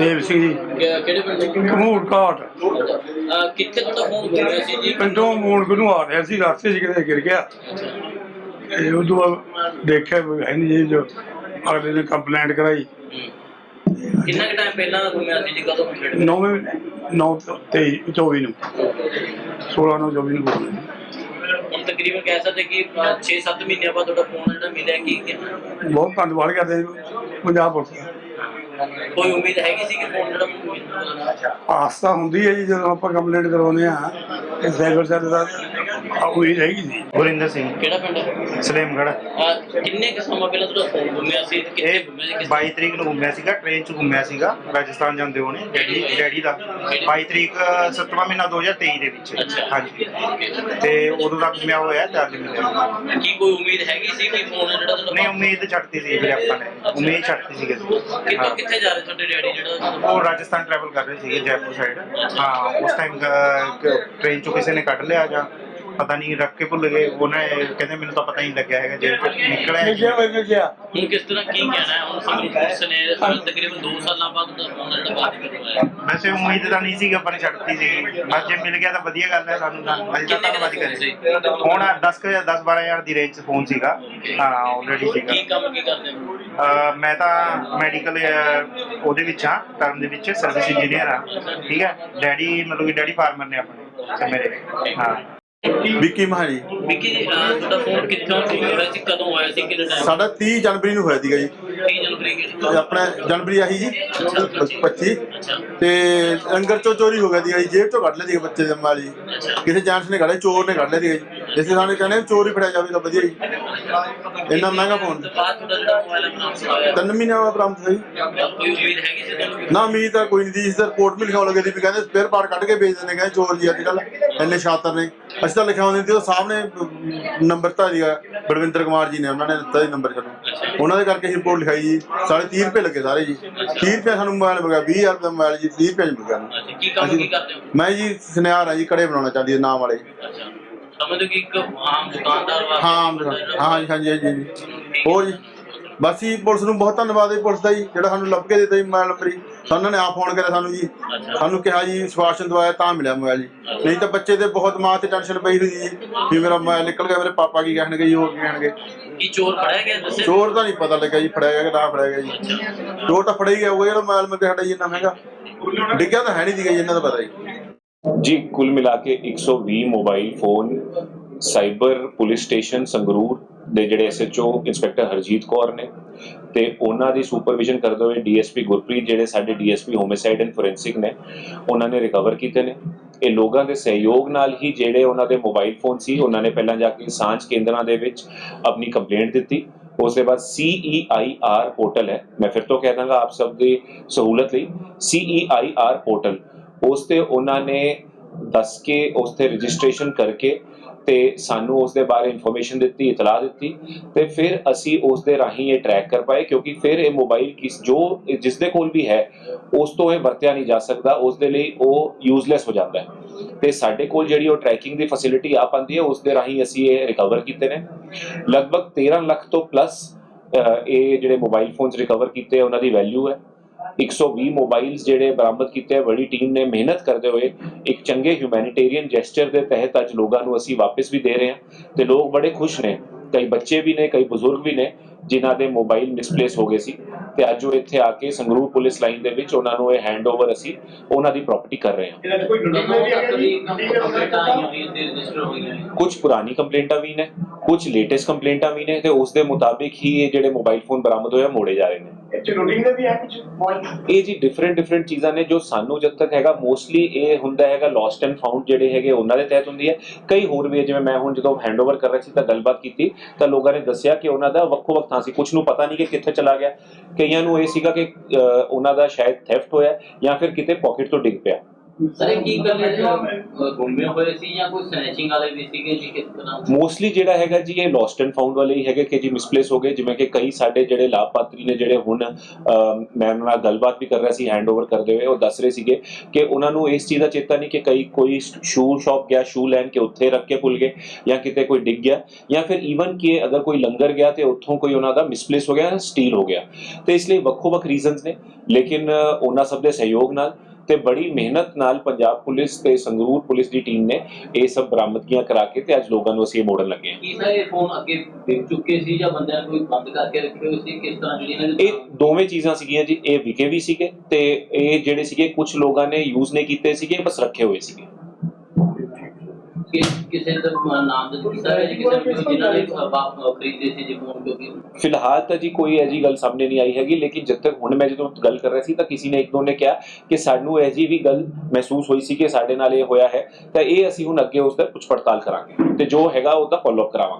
ਦੇਵ ਸਿੰਘ ਜੀ। ਕਿ- ਕਿਹੜੇ ਪਿੰਡ ਤੋਂ? ਕਮੂਰ ਘਾਟ। ਅਹ ਕਿੱਥੇ ਤੁਹਾਡਾ ਫੋਨ ਗੁੰਮਿਆ ਸੀ ਜੀ? ਪਿੰਡੋਂ ਮੂਣਕ ਨੂੰ ਆ ਰਿਹਾ ਸੀ ਰਸਤੇ 'ਚ ਕਿਤੇ ਗਿਰ ਗਿਆ। ਤੇ ਉਦੋਂ ਬਾਅਦ ਦੇਖਿਆ ਵੀ ਹੈ ਨਹੀਂ ਜੀ ਜੋ ਅਗਲੇ ਨੇ ਕੰਪਲੇਂਟ ਕਰਾਈ। ਕਿੰਨਾ ਕੁ ਟਾਈਮ ਪਹਿਲਾਂ ਦਾ ਗੁੰਮਿਆ ਸੀ ਜੀ ਕਦੋਂ ਕੰਪਲੀਟ 9 9 23 24 ਨੂੰ। 16 ਨੂੰ 24 ਨੂੰ ਗੁੰਮ ਗਿਆ। ਹੁਣ ਤਕਰੀਬਨ ਕਹਿ ਸਕਦੇ ਕਿ 6-7 ਮਹੀਨਿਆਂ ਬਾਅਦ ਤੁਹਾਡਾ ਫੋਨ ਜਿਹੜਾ ਮਿਲਿਆ ਕੀ ਕਹਿਣਾ? ਬਹੁਤ ਧੰਨਵਾਦ ਕਰਦੇ ਹਾਂ ਪੰਜਾਬ ਪੁਲਿਸ ਦਾ। ਕੋਈ ਉਮੀਦ ਹੈਗੀ ਸੀ ਕਿ ਫੋਨ ਜਿਹੜਾ ਮਿਲੇਗਾ? ਆਸਤਾ ਹੁੰਦੀ ਹੈ ਜੀ ਜਦੋਂ ਆਪਾਂ ਕੰਪਲੇਂਟ ਕਰਵਾਉਂਦੇ ਆ ਕਿ ਸਾਈਬਰ ਸੈੱਲ ਦਾ ਉਹੀ ਰਹੇਗੀ ਜੀ ਗੁਰਿੰਦਰ ਸਿੰਘ। ਕਿਹੜਾ ਪਿੰਡ? ਹੈ ਸਲੇਮਗੜ ਅਹ ਕਿੰਨੇ ਕੁ ਸਮਾਂ ਪਹਿਲਾਂ ਤੁਹਾਡਾ ਫੋਨ ਗੁੰਮਿਆ ਸੀ ਤੇ ਕਿੱਥੇ ਇਹ ਗੁੰਮਿਆ ਸੀ? ਕਿਸ 22 ਤਰੀਕ ਨੂੰ ਘੁੰਮਿਆ ਸੀਗਾ ਟ੍ਰੇਨ 'ਚ ਘੁੰਮਿਆ ਸੀਗਾ ਰਾਜਸਥਾਨ ਜਾਂਦੇ ਹੋਣੇ ਡੈਡੀ ਡੈਡੀ ਦਾ। 22 ਤਰੀਕ 7ਵਾਂ ਮਹੀਨਾ 2023 ਦੇ ਵਿੱਚ। ਅੱਛਾ। ਹਾਂਜੀ। ਤੇ ਉਦੋਂ ਦਾ ਘੁੰਮਿਆ ਹੋਇਆ ਤੇ ਅੱਜ ਮਿਲਿਆ ਕੀ ਕੋਈ ਉਮੀਦ ਹੈਗੀ ਸੀ ਕਿ ਫੋਨ ਜਿਹੜਾ ਨਹੀਂ ਉਮੀਦ ਛੱਡਤੀ ਸੀ ਵੀਰੇ ਆਪਾਂ ਨੇ। ਉਮੀਦ ਛੱਡਤੀ ਸੀ ਕਿੱਥੋਂ ਹਾਂ। ਕਿੱਥੇ ਜਾ ਰਹੇ ਤੁਹਾਡੇ ਡੈਡੀ ਜਿਹੜਾ ਉਹ ਰਾਜਸਥਾਨ ਟਰੈਵਲ ਕਰ ਰਹੇ ਸੀਗੇ ਜੈਪੁਰ ਸਾਈਡ ਹਾਂ ਉਸ ਟਾਈਮ ਟ੍ਰੇਨ 'ਚੋਂ ਕਿਸੇ ਨੇ ਕੱਢ ਲਿਆ ਜਾਂ ਪਤਾ ਨਹੀਂ ਰੱਖ ਕੇ ਭੁੱਲ ਗਏ ਉਹਨੇ ਕਹਿੰਦੇ ਮੈਨੂੰ ਤਾਂ ਪਤਾ ਹੀ ਨਹੀਂ ਲੱਗਿਆ ਹੈਗਾ ਜੇਲ੍ਹ 'ਚ ਨਿਕਲਿਆ ਹੋਇਆ ਹੁਣ ਕਿਸ ਤਰ੍ਹਾਂ ਕੀ ਕਹਿਣਾ ਹੈ? ਹੁਣ ਸਾਨੂੰ ਪੁਲਿਸ ਨੇ ਤਕਰੀਬਨ 2 ਸਾਲਾਂ ਬਾਅਦ ਉਹਦਾ ਫੋਨ ਜਿਹੜਾ ਬਾਅਦ ਕਰਵਾਇਆ। ਵੈਸੇ ਉਮੀਦ ਤਾਂ ਨਹੀਂ ਸੀ ਆਪਾਂ ਨੇ ਛੱਡਤੀ ਸੀ ਬਸ ਜੇ ਮਿਲ ਗਿਆ ਤਾਂ ਵਧੀਆ ਗੱਲ ਹੈ ਸਾਨੂੰ ਤਾਂ ਅਸੀਂ ਤਾਂ ਧੰਨਵਾਦ ਹੀ ਕਰੇ ਹੁਣ 10 ਕੁ 10 12000 ਦੀ ਰੇਂਜ 'ਚ ਫੋਨ ਸੀਗਾ। ਹਾਂ ਆਲਰੇਡੀ ਸੀਗਾ। ਕੀ ਕੰਮ ਕੀ ਕਰਦੇ ਹੋ? ਅਹ ਮੈਂ ਤਾਂ ਮੈਡੀਕਲ ਉਹਦੇ ਵਿੱਚ ਹਾਂ ਟਰਮ ਦੇ ਵਿੱਚ ਸਰਵਿਸ ਇੰਜੀਨੀਅਰ ਹਾਂ। ਠੀਕ ਹੈ? ਡੈਡੀ ਮਤਲਬ ਕਿ ਡੈਡੀ ਫਾਰਮਰ ਨੇ ਆਪਣੇ ਤੇ ਮੇਰੇ ਹਾਂ। ਵਿੱਕੀ ਮਹਾਰੀ। ਵਿੱਕੀ ਜੀ ਅਹ ਤੁਹਾਡਾ ਫੋਨ ਕਿੱਥੋਂ ਹੋਇਆ ਸੀ ਕਦੋਂ ਆਇਆ ਸੀ ਕਿੰਨੇ ਟਾਈਮ ਸਾਡਾ 30 ਜਨਵਰੀ ਨੂੰ ਹੋਇਆ ਸੀਗਾ ਜੀ। 30 ਜਨਵਰੀ ਤੇ ਆਪਣਾ ਜਨਵਰੀ ਆਹੀ ਜੀ 25 ਅੱਛਾ ਤੇ ਲੰਗਰ ਚੋਂ ਚੋਰੀ ਹੋ ਗਿਆ ਸੀਗਾ ਜੀ ਜੇਬ ਚੋਂ ਕੱਢ ਲਿਆ ਸੀਗਾ ਬੱਚੇ ਦੇ ਮਾਲ ਜੀ। ਕਿਸੇ ਜਾਂਚ ਨੇ ਕੱਢਿਆ ਚੋਰ ਨੇ ਕੱਢ ਲਿਆ ਸੀਗਾ ਜੀ। ਇਸੇ ਸਾਨੂੰ ਕਹਿੰਦੇ ਚੋਰ ਹੀ ਫੜਿਆ ਜਾਵੇ ਤਾਂ ਵਧੀਆ ਜੀ। ਇੰਨਾ ਮਹਿੰਗਾ ਫੋਨ ਤੇ ਬਾਅਦ ਤੁਹਾਡਾ ਜਿਹੜਾ ਮੋਬਾਈਲ ਆਪਣਾ ਹੋਇਆ ਤਿੰਨ ਮਹੀਨੇ ਬਾਅਦ ਬਰਾਮਦ ਹੋਈ ਕੋਈ ਉਮੀਦ ਹੈਗੀ ਸੀ ਤੁਹਾਨੂੰ? ਨਾ ਉਮੀਦ ਤਾਂ ਕੋਈ ਨਹੀਂ ਦੀ ਇਸ ਦਾ ਰਿਪੋਰਟ ਵੀ ਲਿਖਾਉਣ ਲੱਗੇ ਸੀ ਵੀ ਕਹਿੰਦੇ ਸਪੇਅਰ ਪਾਰਟ ਕੱਢ ਕੇ ਵੇਚ ਦਿੰਦੇ ਕਹਿੰਦੇ ਚੋਰ ਜੀ ਅੱਜ ਕੱਲ ਇੰਨੇ ਸ਼ਾਤਰ ਨੇ। ਅਸੀਂ ਤਾਂ ਲਿਖਾਉਂਦੇ ਸੀ ਉਹ ਸਾਹਮਣੇ ਨੰਬਰ ਤਾਂ ਸੀਗਾ ਬਲਵਿੰਦਰ ਕੁਮਾਰ ਜੀ ਨੇ ਉਹਨਾਂ ਨੇ ਦਿੱਤਾ ਜੀ ਨੰਬਰ ਸਾਨੂੰ। ਉਹਨਾਂ ਦੇ ਕਰਕੇ ਅਸੀਂ ਰਿਪੋਰਟ ਲਿਖਾਈ ਜੀ ਸਾਢੇ 30 ਰੁਪਏ ਲੱਗੇ ਸਾਰੇ ਜੀ। 30 ਰੁਪਏ ਸਾਨੂੰ ਮੋਬਾਈਲ ਗਿਆ 20000 ਰੁਪਏ ਮੋਬਾਈਲ ਜੀ 30 ਰੁਪਏ ਮਿਲ ਗਿਆ ਅੱਛਾ ਕੀ ਕੰਮ ਕੀ ਕਰਦੇ ਹੋ? ਮੈਂ ਜੀ ਸੁਨਿਆਰ ਆ ਜੀ ਕੜੇ ਬਣਾਉਣਾ ਚਾਹੁੰਦੀ ਹਾਂ ਨਾਮ ਵਾਲੇ। ਅੱਛਾ। ਸਮਝੋ ਕਿ ਇੱਕ ਆਮ ਦੁਕਾਨਦਾਰ ਵਾਸਤੇ ਹਾਂ ਹਾਂ ਜੀ ਹਾਂਜੀ ਹਾਂਜੀ ਜੀ ਹੋਰ ਜੀ ਬਸ ਜੀ? ਪੁਲਿਸ ਨੂੰ ਬਹੁਤ ਧੰਨਵਾਦ ਹੈ ਪੁਲਿਸ ਦਾ ਜੀ ਜਿਹੜਾ ਸਾਨੂੰ ਲੱਭ ਕੇ ਦਿੱਤਾ ਜੀ ਮੋਬਾਈਲ ਨੰਬਰ ਜੀ। ਉਹਨਾਂ ਨੇ ਆਪ ਫੋਨ ਕਰਿਆ ਸਾਨੂੰ ਜੀ। ਸਾਨੂੰ ਕਿਹਾ ਜੀ ਸਵਾਸ਼ਨ ਦਵਾਇਆ ਤਾਂ ਮਿਲਿਆ ਮੋਬਾਈਲ ਜੀ। ਨਹੀਂ ਤਾਂ ਬੱਚੇ ਦੇ ਬਹੁਤ ਮਾਂ ਤੇ ਟੈਨਸ਼ਨ ਪਈ ਹੋਈ ਜੀ ਵੀ ਮੇਰਾ ਮੋਬਾਈਲ ਨਿਕਲ ਗਿਆ ਮੇਰੇ ਪਾਪਾ ਕੀ ਕਹਿਣਗੇ ਜੀ ਹੋਰ ਕੀ ਕਹਿਣਗੇ। ਕੀ ਚੋਰ ਫੜਿਆ ਗਿਆ ਦੱਸੇ? ਚੋਰ ਤਾਂ ਨਹੀਂ ਪਤਾ ਲੱਗਾ ਜੀ ਫੜਿਆ ਗਿਆ ਕਿ ਨਾ ਫੜਿਆ ਗਿਆ ਜੀ। ਚੋਰ ਤਾਂ ਫੜਿਆ ਹੀ ਗਿਆ ਹੋਊਗਾ ਜਿਹੜਾ ਮੋਬਾਈਲ ਮੇਰੇ ਸਾਡਾ ਜੀ ਇੰਨਾ ਮਹਿੰਗਾ। ਡਿੱਗਿਆ ਤਾਂ ਹੈ ਨਹੀਂ ਸੀਗਾ ਜੀ ਇਹਨਾਂ ਦਾ ਪਤਾ ਜੀ। ਜੀ ਕੁੱਲ ਮਿਲਾ ਕੇ 120 mobile phone cyber police station Sangrur ਦੇ ਜਿਹੜੇ ਐਸਐਚਓ ਇੰਸਪੈਕਟਰ ਹਰਜੀਤ ਕੌਰ ਨੇ ਤੇ ਉਹਨਾਂ ਦੀ ਸੁਪਰਵਿਜ਼ਨ ਕਰਦੇ ਹੋਏ ਡੀਐਸਪੀ ਗੁਰਪ੍ਰੀਤ ਜਿਹੜੇ ਸਾਡੇ ਡੀਐਸਪੀ ਹੋਮਿਸਾਈਡ ਐਂਡ ਫੋਰੈਂਸਿਕ ਨੇ, ਉਹਨਾਂ ਨੇ ਰਿਕਵਰ ਕੀਤੇ ਨੇ। ਇਹ ਲੋਕਾਂ ਦੇ ਸਹਿਯੋਗ ਨਾਲ ਹੀ ਜਿਹੜੇ ਉਹਨਾਂ ਦੇ ਮੋਬਾਈਲ ਫੋਨ ਸੀ, ਉਹਨਾਂ ਨੇ ਪਹਿਲਾਂ ਜਾ ਕੇ ਸਾਂਝ ਕੇਂਦਰਾਂ ਦੇ ਵਿੱਚ ਆਪਣੀ ਕੰਪਲੇਂਟ ਦਿੱਤੀ। ਉਸ ਦੇ ਬਾਅਦ CEIR ਪੋਰਟਲ ਹੈ। ਮੈਂ ਫਿਰ ਤੋਂ ਕਹਿ ਦਾਂਗਾ ਆਪ ਸਭ ਦੀ ਸਹੂਲਤ ਲਈ। CEIR ਪੋਰਟਲ ਉਸ ਤੇ ਉਹਨਾਂ ਨੇ ਦੱਸ ਕੇ ਉਸ ਤੇ ਰਜਿਸਟ੍ਰੇਸ਼ਨ ਕਰਕੇ ਤੇ ਸਾਨੂੰ ਉਸ ਦੇ ਬਾਰੇ ਇਨਫੋਰਮੇਸ਼ਨ ਦਿੱਤੀ, ਇਤਲਾਹ ਦਿੱਤੀ ਤੇ ਫਿਰ ਅਸੀਂ ਉਸ ਦੇ ਰਾਹੀਂ ਇਹ ਟਰੈਕ ਕਰ ਪਾਏ ਕਿਉਂਕਿ ਫਿਰ ਇਹ ਮੋਬਾਈਲ ਕਿਸ ਜੋ ਜਿਸ ਦੇ ਕੋਲ ਵੀ ਹੈ, ਉਸ ਤੋਂ ਇਹ ਵਰਤਿਆ ਨਹੀਂ ਜਾ ਸਕਦਾ ਉਸ ਦੇ ਲਈ ਉਹ ਯੂਜ਼ਲੈਸ ਹੋ ਜਾਂਦਾ ਹੈ। ਤੇ ਸਾਡੇ ਕੋਲ ਜਿਹੜੀ ਉਹ ਟਰੈਕਿੰਗ ਦੀ ਫੈਸਿਲਿਟੀ ਆ ਪਾਉਂਦੀ ਹੈ ਉਸ ਦੇ ਰਾਹੀਂ ਅਸੀਂ ਇਹ ਰਿਕਵਰ ਕੀਤੇ ਨੇ। ਲਗਭਗ 13 ਲੱਖ ਤੋਂ ਪਲੱਸ ਇਹ ਜਿਹੜੇ ਮੋਬਾਈਲ ਫੋਨਸ ਰਿਕਵਰ ਕੀਤੇ, ਉਹਨਾਂ ਦੀ ਵੈਲਿਊ ਹੈ। 120 ਮੋਬਾਈਲਸ ਜਿਹੜੇ ਬਰਾਮਦ ਕੀਤੇ ਆ ਬੜੀ ਟੀਮ ਨੇ ਮਿਹਨਤ ਕਰਦੇ ਹੋਏ ਇੱਕ ਚੰਗੇ ਹਿਊਮੈਨਿਟੇਰੀਅਨ ਜੈਸਚਰ ਦੇ ਤਹਿਤ ਅੱਜ ਲੋਕਾਂ ਨੂੰ ਅਸੀਂ ਵਾਪਸ ਵੀ ਦੇ ਰਹੇ ਹਾਂ ਤੇ ਲੋਕ ਬੜੇ ਖੁਸ਼ ਨੇ। ਕਈ ਬੱਚੇ ਵੀ ਨੇ ਕਈ ਬਜ਼ੁਰਗ ਵੀ ਨੇ ਜਿਨ੍ਹਾਂ ਦੇ ਮੋਬਾਈਲ ਮਿਸਪਲੇਸ ਹੋ ਗਏ ਸੀ ਤੇ ਅੱਜ ਉਹ ਇੱਥੇ ਆ ਕੇ ਸੰਗਰੂਰ ਪੁਲਿਸ ਲਾਈਨ ਦੇ ਵਿੱਚ ਉਹਨਾਂ ਨੂੰ ਇਹ ਹੈਂਡਓਵਰ ਅਸੀਂ ਉਹਨਾਂ ਦੀ ਪ੍ਰਾਪਰਟੀ ਕਰ ਰਹੇ ਹਾਂ। ਕੁਝ ਪੁਰਾਣੀ ਕੰਪਲੇਂਟਾਂ ਵੀ ਨੇ ਕੁਝ ਲੇਟੈਸਟ ਕੰਪਲੇਂਟਾਂ ਵੀ ਨੇ ਤੇ ਉਸ ਦੇ ਮੁਤਾਬਿਕ ਹੀ ਇਹ ਜਿਹੜੇ ਮੋਬਾਈਲ ਫੋਨ ਬਰਾਮਦ ਹੋਏ ਆ ਮੋੜੇ ਜਾ ਰਹੇ ਨੇ। ਇਹ ਜੀ ਡਿਫਰੈਂਟ ਡਿਫਰੈਂਟ ਚੀਜ਼ਾਂ ਨੇ ਜੋ ਸਾਨੂੰ ਜਦ ਤੱਕ ਹੈਗਾ ਮੋਸਟਲੀ ਇਹ ਹੁੰਦਾ ਹੈਗਾ ਲੋਸਟ ਐਂਡ ਫਾਊਂਡ ਜਿਹੜੇ ਹੈਗੇ ਉਹਨਾਂ ਦੇ ਤਹਿਤ ਹੁੰਦੀ ਹੈ। ਕਈ ਹੋਰ ਵੀ ਹੈ, ਜਿਵੇਂ ਮੈਂ ਹੁਣ ਜਦੋਂ ਹੈਂਡਓਵਰ ਕਰ ਰਿਹਾ ਸੀ ਤਾਂ ਗੱਲਬਾਤ ਕੀਤੀ ਤਾਂ ਲੋਕਾਂ ਨੇ ਦੱਸਿਆ ਕਿ ਉਹਨਾਂ ਦਾ ਵੱਖੋ ਵੱਖ ਥਾਂ ਸੀ। ਕੁਝ ਨੂੰ ਪਤਾ ਨਹੀਂ ਕਿ ਕਿੱਥੇ ਚਲਾ ਗਿਆ। ਕਈਆਂ ਨੂੰ ਇਹ ਸੀਗਾ ਕਿ ਅਹ, ਉਹਨਾਂ ਦਾ ਸ਼ਾਇਦ ਥੈਫਟ ਹੋਇਆ ਜਾਂ ਫਿਰ ਕਿਤੇ ਪਾਕਟ ਤੋਂ ਡਿੱਗ ਪਿਆ। ਸਰ ਇਹ ਕੀ ਗੱਲ ਹੈ ਗੁੰਮੇ ਹੋਏ ਸੀ ਜਾਂ ਕੋਈ ਸਨੈਚਿੰਗ ਵਾਲੇ ਵੀ ਸੀਗੇ ਜੀ ਕਿਸ ਤਰ੍ਹਾਂ? ਮੋਸਟਲੀ ਜਿਹੜਾ ਹੈਗਾ ਜੀ ਇਹ ਲੋਸਟ ਐਂਡ ਫਾਊਂਡ ਵਾਲੇ ਹੀ ਹੈਗੇ ਕਿ ਜੀ ਮਿਸਪਲੇਸ ਹੋ ਗਏ। ਜਿਵੇਂ ਕਿ ਕਈ ਸਾਡੇ ਜਿਹੜੇ ਲਾਭਪਾਤਰੀ ਨੇ ਜਿਹੜੇ ਹੁਣ ਮੈਂ ਉਹਨਾਂ ਨਾਲ ਗੱਲਬਾਤ ਵੀ ਕਰ ਰਿਹਾ ਸੀ ਹੈਂਡਓਵਰ ਕਰਦੇ ਹੋਏ ਉਹ ਦੱਸ ਰਹੇ ਸੀਗੇ ਕਿ ਉਹਨਾਂ ਨੂੰ ਇਸ ਚੀਜ਼ ਦਾ ਚੇਤਾ ਨਹੀਂ ਕਿ ਕਈ ਕੋਈ ਸ਼ੂ ਸ਼ਾਪ ਗਿਆ ਸ਼ੂ ਲੈਣ ਕੇ ਉੱਥੇ ਰੱਖ ਕੇ ਭੁੱਲ ਗਏ ਜਾਂ ਕਿਤੇ ਕੋਈ ਡਿੱਗ ਗਿਆ ਜਾਂ ਫਿਰ ਈਵਨ ਕਿ ਅਗਰ ਕੋਈ ਲੰਗਰ ਗਿਆ ਤੇ ਉੱਥੋਂ ਕੋਈ ਉਹਨਾਂ ਦਾ ਮਿਸਪਲੇਸ ਹੋ ਗਿਆ ਸਟੀਲ ਹੋ ਗਿਆ। ਤੇ ਇਸ ਲਈ ਵੱਖੋ ਵੱਖ ਰੀਜ਼ਨਸ ਨੇ ਲੇਕਿਨ ਉਹਨਾਂ ਸਭ ਦੇ ਸਹਿਯੋਗ ਨਾਲ ਤੇ ਬੜੀ ਮਿਹਨਤ ਨਾਲ ਪੰਜਾਬ ਪੁਲਿਸ ਤੇ ਸੰਗਰੂਰ ਪੁਲਿਸ ਦੀ ਟੀਮ ਨੇ ਇਹ ਸਭ ਬਰਾਮਦਗੀਆਂ ਕਰਾ ਕੇ ਤੇ ਅੱਜ ਲੋਕਾਂ ਨੂੰ ਅਸੀਂ ਇਹ ਮੋੜਨ ਲੱਗੇ ਹਾਂ। ਕੀ ਸਰ ਇਹ ਫੋਨ ਅੱਗੇ ਵਿਕ ਚੁੱਕੇ ਸੀ ਜਾਂ ਬੰਦਿਆਂ ਨੇ ਕੋਈ ਬੰਦ ਕਰਕੇ ਰੱਖੇ ਹੋਏ ਸੀ? ਕਿਸ ਤਰ੍ਹਾਂ ਜਿਹੜੀ ਇਹਨਾਂ ਇਹ ਦੋਵੇਂ ਚੀਜ਼ਾਂ ਸੀਗੀਆਂ ਜੀ ਇਹ ਵਿਕੇ ਵੀ ਸੀਗੇ ਤੇ ਇਹ ਜਿਹੜੇ ਸੀਗੇ ਕੁਝ ਲੋਕਾਂ ਨੇ ਯੂਜ਼ ਨਹੀਂ ਕੀਤੇ ਸੀਗੇ ਬਸ ਰੱਖੇ ਹੋਏ ਸੀਗੇ। ਕਿਸੇ ਦਾ ਨਾਮ ਦਾ ਦਿੱਤਾ ਹੈ ਜੀ, ਕਿਸੇ ਜਿਨ੍ਹਾਂ ਨੇ ਖਰੀਦੇ ਸੀ ਜੀ ਫੋਨ ਕਿਉਂਕਿ ਫਿਲਹਾਲ ਤਾਂ ਜੀ ਕੋਈ ਐਜੀ ਗੱਲ ਸਾਹਮਣੇ ਨਹੀਂ ਆਈ ਹੈਗੀ, ਲੇਕਿਨ ਜਦ ਤੱਕ ਹੁਣ ਮੈਂ ਜਦੋਂ ਗੱਲ ਕਰ ਰਿਹਾ ਸੀ ਤਾਂ ਕਿਸੇ ਨੇ ਇੱਕ ਦੋ ਨੇ ਕਿਹਾ ਕਿ ਸਾਨੂੰ ਐਜੀ ਵੀ ਗੱਲ ਮਹਿਸੂਸ ਹੋਈ ਸੀ ਕਿ ਸਾਡੇ ਨਾਲ ਇਹ ਹੋਇਆ ਹੈ, ਤਾਂ ਇਹ ਅਸੀਂ ਹੁਣ ਅੱਗੇ ਉਸ ਦਾ ਕੁਝ ਪੜਤਾਲ ਕਰਾਂਗੇ ਤੇ ਜੋ ਹੈਗਾ ਉਹਦਾ ਫਾਲੋ ਅਪ ਕਰਾਵਾਂਗੇ।